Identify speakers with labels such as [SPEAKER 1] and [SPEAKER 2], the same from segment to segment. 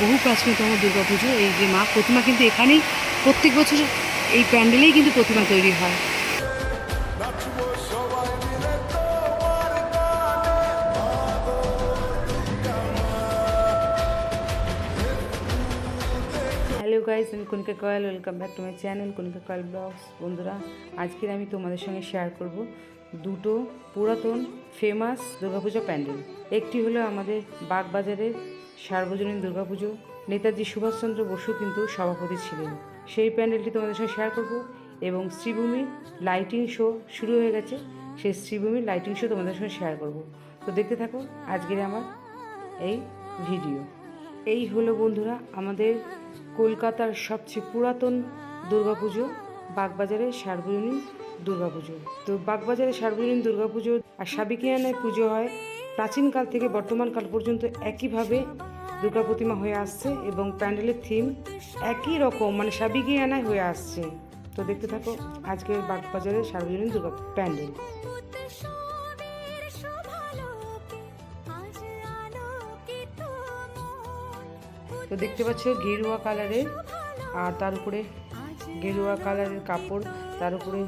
[SPEAKER 1] বহু প্রাচীনতম দুর্গা পুজো, এই যে মা প্রতিমা কিন্তু এখানেই প্রত্যেক বছর এই প্যান্ডেলেই কিন্তু প্রতিমা তৈরি হয়। হ্যালো গাইস আমি Konika Koyel welcome back to my channel Konika Koyel vlogs বন্ধুরা, আজকের আমি তোমাদের সঙ্গে শেয়ার করব দুটো পুরাতন ফেমাস দুর্গাপুজো প্যান্ডেল। একটি হলো আমাদের বাগবাজারের সার্বজনীন দুর্গাপুজো। নেতাজি সুভাষচন্দ্র বসু কিন্তু সভাপতি ছিলেন। সেই প্যান্ডেলটি তোমাদের সঙ্গে শেয়ার করব এবং শ্রীভূমির লাইটিং শো শুরু হয়ে গেছে। সেই শ্রীভূমির লাইটিং শো তোমাদের সঙ্গে শেয়ার করব। তো দেখতে থাকো, আজকের আমার এই ভিডিও এই হলো বন্ধুরা আমাদের কলকাতার সবচেয়ে পুরাতন দুর্গাপুজো, বাগবাজারের সার্বজনীন দুর্গাপুজো। তো বাগবাজারের সার্বজনীন দুর্গাপুজো আর সাবিকিয়ানায় পুজো হয়। প্রাচীনকাল থেকে বর্তমান কাল পর্যন্ত একইভাবে দুর্গা প্রতিমা হয়ে আসছে এবং প্যান্ডেলের থিম একই রকম মানে সাবিকিয়ানায় হয়ে আসছে। তো দেখতে থাকো আজকের বাগবাজারের সার্বজনীন দুর্গা প্যান্ডেল। তো দেখতে পাচ্ছ গেরুয়া কালারের আর তার উপরে গেরুয়া কালারের কাপড়, তার উপরে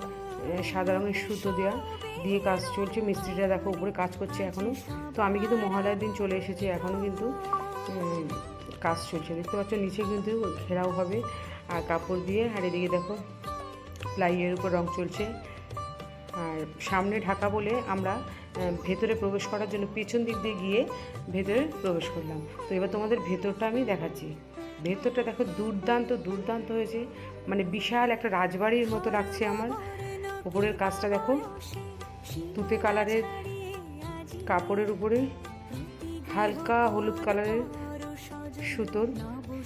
[SPEAKER 1] সাদা রঙের সুতো দেওয়া দিয়ে কাজ চলছে। মিস্ত্রিটা দেখো উপরে কাজ করছে এখনও তো আমি কিন্তু মহালয়ার দিন চলে এসেছি এখনও কিন্তু কাজ চলছে। দেখতে পাচ্ছ, নিচে কিন্তু ঘেরাও হবে আর কাপড় দিয়ে। আর এদিকে দেখো, প্লাইয়ের উপর রং চলছে। আর সামনে ঢাকা বলে আমরা ভেতরে প্রবেশ করার জন্য পিছন দিক দিয়ে গিয়ে ভেতরে প্রবেশ করলাম। তো এবার তোমাদের ভেতরটা আমি দেখাচ্ছি। ভেতরটা দেখো দুর্দান্ত দুর্দান্ত হয়েছে। মানে বিশাল একটা রাজবাড়ির মতো লাগছে আমার। উপরের কাজটা দেখো তুতে কালারের, কাপড়ের উপরে হালকা হলুদ কালারের সুতোর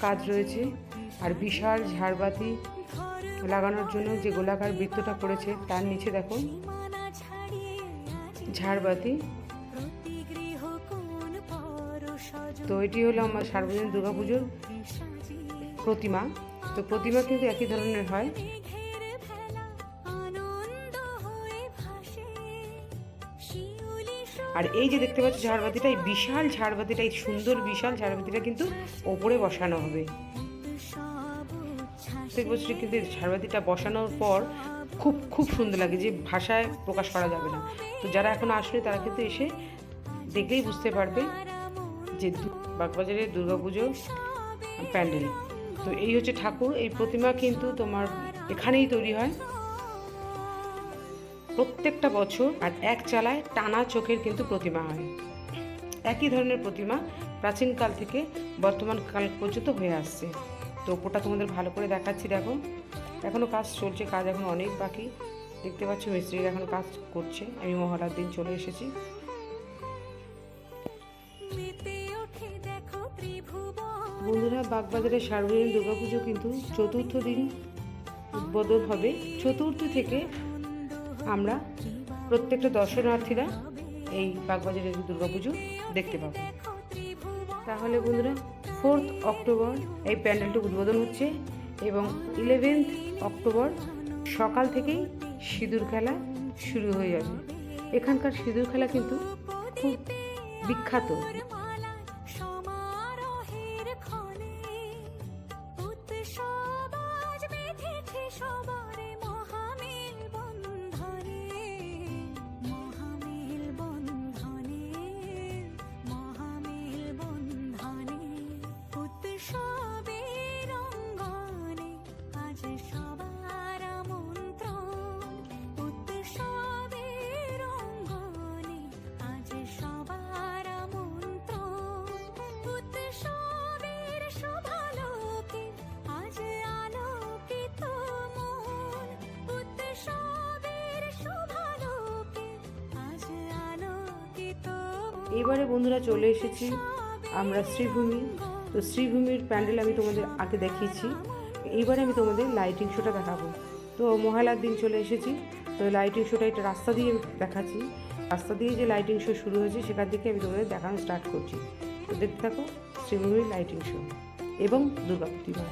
[SPEAKER 1] কাজ রয়েছে। আর বিশাল ঝাড়বাতি লাগানোর জন্য যে গোলাকার বৃত্তটা করেছে তার নিচে দেখো ঝাড়বাতি। তো এটি হলো আমার সার্বজনীন দুর্গাপুজোর প্রতিমা। তো প্রতিমা কিন্তু একই ধরনের হয়। আর এই যে দেখতে পাচ্ছ ঝাড়বাতিটা, এই বিশাল ঝাড়বাতিটা, এই সুন্দর বিশাল ঝাড়বাতিটা কিন্তু ওপরে বসানো হবে। প্রত্যেক বছরই কিন্তু ঝাড়বাতিটা বসানোর পর খুব খুব সুন্দর লাগে যে ভাষায় প্রকাশ করা যাবে না। তো যারা এখন আসলে তারা কিন্তু এসে দেখলেই বুঝতে পারবে যে বাগবাজারের দুর্গাপুজো প্যান্ডেল। তো এই হচ্ছে ঠাকুর, এই প্রতিমা কিন্তু তোমার এখানেই তৈরি হয়। প্রত্যেকটা বছর আর এক চালায় টানা চোখের কিন্তু প্রতিমা হয়। একই ধরনের প্রতিমা প্রাচীনকাল থেকে বর্তমান কাল পর্যন্ত হয়ে আসছে। তো ওপরটা তোমাদের ভালো করে দেখাচ্ছি, দেখো। এখনও কাজ চলছে, কাজ এখন অনেক বাকি। দেখতে পাচ্ছ মিস্ত্রিরা এখন কাজ করছে। আমি মহালার দিন চলে এসেছি। বন্ধুরা বাগবাজারের সার্বজনীন দুর্গাপুজো কিন্তু চতুর্থ দিন উদ্বোধন হবে। চতুর্থ থেকে আমরা প্রত্যেকটা দর্শনার্থীরা এই বাগবাজারের দুর্গাপুজো দেখতে পাবো। তাহলে বন্ধুরা, ফোর্থ অক্টোবর এই প্যান্ডেলটি উদ্বোধন হচ্ছে এবং ইলেভেন্থ অক্টোবর সকাল থেকেই সিঁদুর খেলা শুরু হয়ে যাবে। এখানকার সিঁদুর খেলা কিন্তু খুব বিখ্যাত। এবারে বন্ধুরা চলে এসেছি আমরা শ্রীভূমি। তো শ্রীভূমির প্যান্ডেল আমি তোমাদের আগে দেখিয়েছি। এইবারে আমি তোমাদের লাইটিং শোটা দেখাবো। তো মহালার দিন চলে এসেছি। তো লাইটিং শোটা এটা রাস্তা দিয়ে দেখাচ্ছি। রাস্তা দিয়ে যে লাইটিং শো শুরু হয়েছে, সেখান থেকে আমি তোমাদের দেখানো স্টার্ট করছি। তো দেখতে থাকো শ্রীভূমির লাইটিং শো এবং দুর্গা প্রতিমা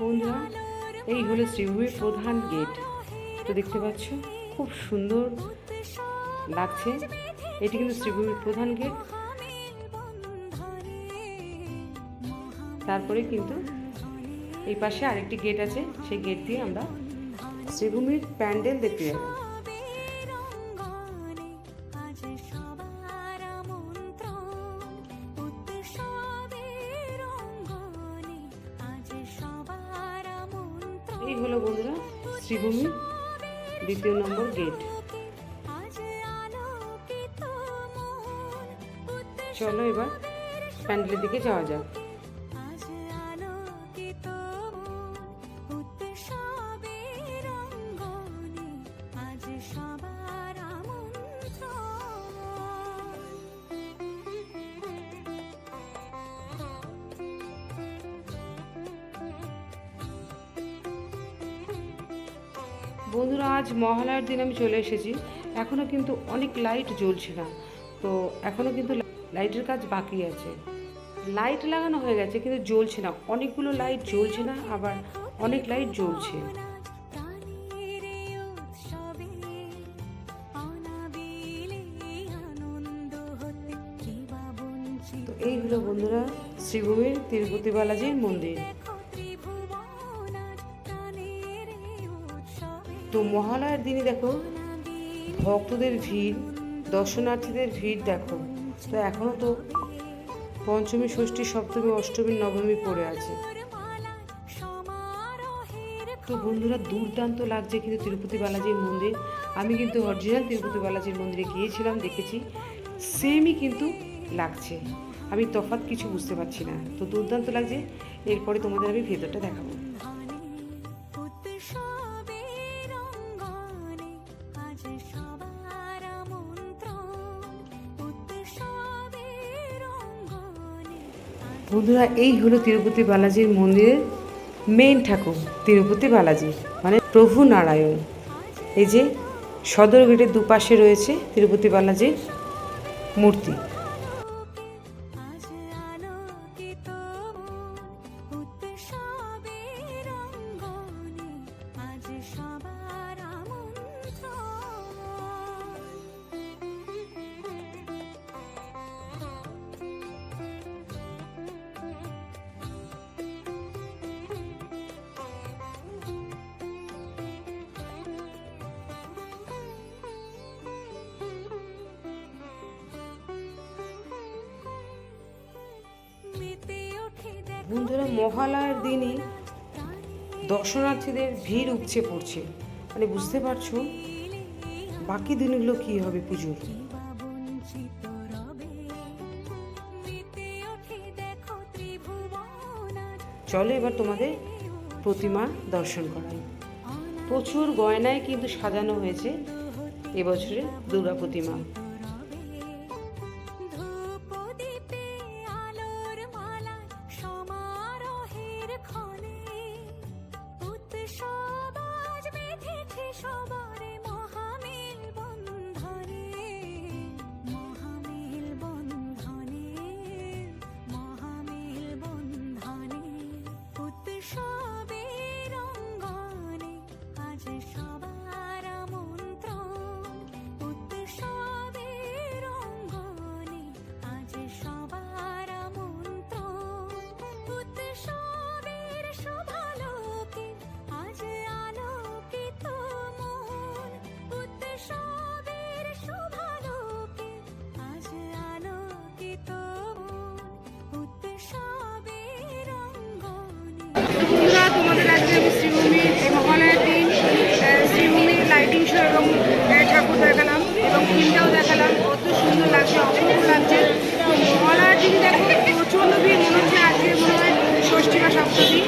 [SPEAKER 2] বন্ধুরা এই হলো শ্রীভূমির প্রধান গেট। তো দেখতে পাচ্ছ, খুব সুন্দর লাগছে। এটি কিন্তু শ্রীভূমির প্রধান গেট। তারপরে কিন্তু এই পাশে আরেকটি গেট আছে, সেই গেট দিয়ে আমরা শ্রীভূমির প্যান্ডেল দেখতে যাব। এই হলো বন্ধুরা শ্রীভূমি দ্বিতীয় নম্বর গেট। চলো এবার প্যান্ডেলের দিকে যাওয়া যাক। বন্ধুরা, আজ মহালয়ার দিন আমি চলে এসেছি। এখনও কিন্তু অনেক লাইট জ্বলছে না। তো এখনও কিন্তু লাইটের কাজ বাকি আছে। লাইট লাগানো হয়ে গেছে, কিন্তু জ্বলছে না। অনেকগুলো লাইট জ্বলছে না, আবার অনেক লাইট জ্বলছে। তো এই হলো বন্ধুরা, শ্রীভূমির তিরুপতি বালাজির মন্দির। তো মহালয়ার দিনই দেখো, ভক্তদের ভিড়, দর্শনার্থীদের ভিড় দেখো। তো এখনও তো পঞ্চমী, ষষ্ঠী, সপ্তমী, অষ্টমী, নবমী পড়ে আছে। তো বন্ধুরা, দুর্দান্ত লাগছে কিন্তু তিরুপতি বালাজির মন্দির। আমি কিন্তু অরিজিনাল তিরুপতি বালাজির মন্দিরে গিয়েছিলাম, দেখেছি। সেমই কিন্তু লাগছে। আমি তফাৎ কিছু বুঝতে পারছি না। তো দুর্দান্ত লাগছে। এরপরে তোমাদের আমি ভেতরটা দেখাবো। বন্ধুরা, এই হলো তিরুপতি বালাজির মন্দিরের মেন ঠাকুর, তিরুপতি বালাজি মানে প্রভু নারায়ণ। এই যে সদর গেটের দুপাশে রয়েছে তিরুপতি বালাজির মূর্তি। বন্ধুরা, মহালয়ার দিনই দর্শনার্থীদের ভিড় উপচে পড়ছে। মানে বুঝতে পারছ, বাকি দিনগুলো কি হবে পুজোর? চলো এবার তোমাদের প্রতিমা দর্শন করাই। প্রচুর গয়নায় কিন্তু সাজানো হয়েছে এবছরের দুর্গা প্রতিমা। এবং ঠাকুর দেখালাম এবং ফিল্মটাও দেখালাম। কত সুন্দর লাগছে, অপূর্ব লাগছে। মহালয়ার দিন দেখো প্রচণ্ড ভিড় মনে হচ্ছে আজকে মনে হয় ষষ্ঠী বা সপ্তমী।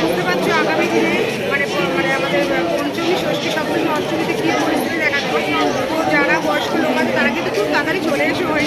[SPEAKER 2] বুঝতে পারছ আগামী দিনে মানে মানে আমাদের পঞ্চমী, ষষ্ঠী, সপ্তমী, অষ্টমীতে কী পরিস্থিতি দেখা যাবে তো যারা বয়স্ক লোক আছে, তারা কিন্তু খুব তাড়াতাড়ি চলে এসে ওই